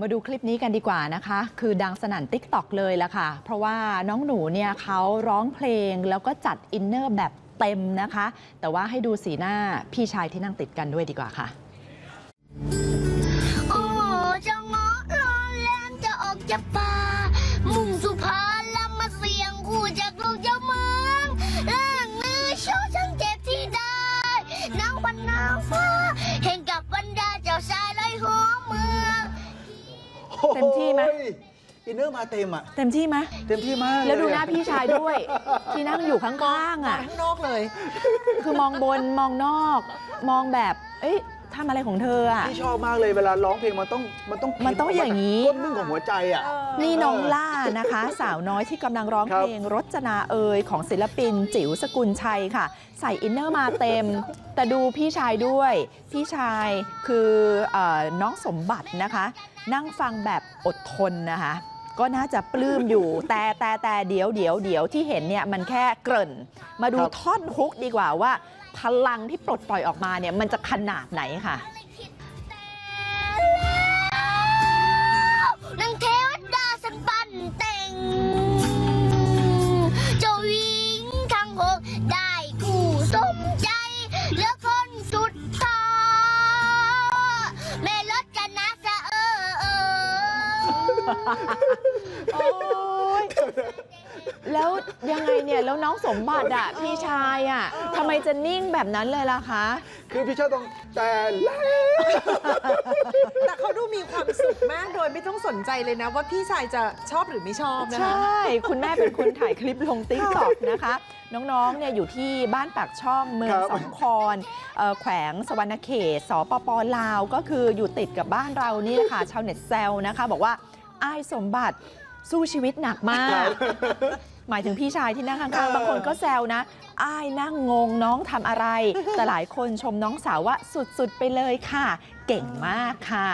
มาดูคลิปนี้กันดีกว่านะคะ คือดังสนั่นติ๊กต็อกเลยละค่ะ เพราะว่าน้องหนูเนี่ยเขาร้องเพลงแล้วก็จัดอินเนอร์แบบเต็มนะคะ แต่ว่าให้ดูสีหน้าพี่ชายที่นั่งติดกันด้วยดีกว่าค่ะ โอ้จะงอร้อนแรงจะออกจะไป ไหมโอ้ยอินเนอร์มาเต็มอะ เต็มที่ไหมเต็มที่มากแล้วดูเยหน้าพี่ชายด้วย ที่นั่งอยู่ข้างๆอะ ข้างนอกเลย คือมองบนมองนอก มองแบบ เอ้ย ทำอะไรของเธออะพี่ชอบมากเลยเวลาร้องเพลงมันต้องมันต้องมันต้องอย่างนี้ก้นนึ่งของหัวใจอะ นี่น้องล่านะคะ สาวน้อยที่กำลังร้องครับเพลงรจนาเอยของศิลปินจิ๋วสกุลชัยค่ะ ใส่อินเนอร์มาเต็ม แต่ดูพี่ชายด้วย พี่ชายคือเออน้องสมบัตินะคะ นั่งฟังแบบอดทนนะคะ ก็น่าจะปลื้มอยู่ แต่แต่แต่เดี๋ยวเดี๋ยวเดี๋ยวที่เห็นเนี่ยมันแค่เกริ่น มาดูครับ ท่อนฮุกดีกว่าว่า พลังที่ปลดปล่อยออกมาเนี่ยมันจะขนาดไหนค่ะ โอ๊ยแล้วยังไงเนี่ยแล้วน้องสมบัติอะพี่ชายอะทำไมจะนิ่งแบบนั้นเลยล่ะคะ คือพี่ชอบตรงแต่แล้วแต่เขาดูมีความสุขมากโดยไม่ต้องสนใจเลยนะ ว่าพี่ชายจะชอบหรือไม่ชอบนะใชคะ่คุณแม่เป็นคนถ่ายคลิปลงติ๊กต็อกนะคะ น้องๆ เนี่ยอยู่ที่บ้านปากช่องเมืองครับสองคอนเอ่อแขวงสวรรณเขตสปปลาว ก็คืออยู่ติดกับบ้านเรานี่แหละค่ะชาวเน็ตแซวนะคะ บอกว่า อ้ายสมบัติสู้ชีวิตหนักมาก หมายถึงพี่ชายที่นั่งข้างๆ บางคนก็แซวนะ อ้ายนั่งงงน้องทำอะไร แต่หลายคนชมน้องสาวว่าสุดๆไปเลยค่ะ เก่งมากค่ะ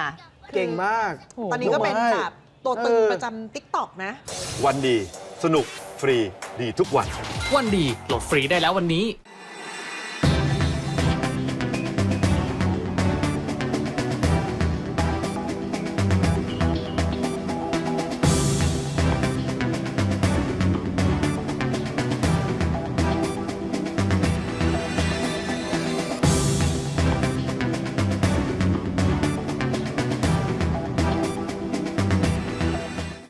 เก่งมากโอ้โหตอนนี้ก็เป็นแบบตัวตึงเออประจำติ๊กต็อกนะ วันดี สนุก ฟรี ดีทุกวัน วันดีโหลดฟรีได้แล้ววันนี้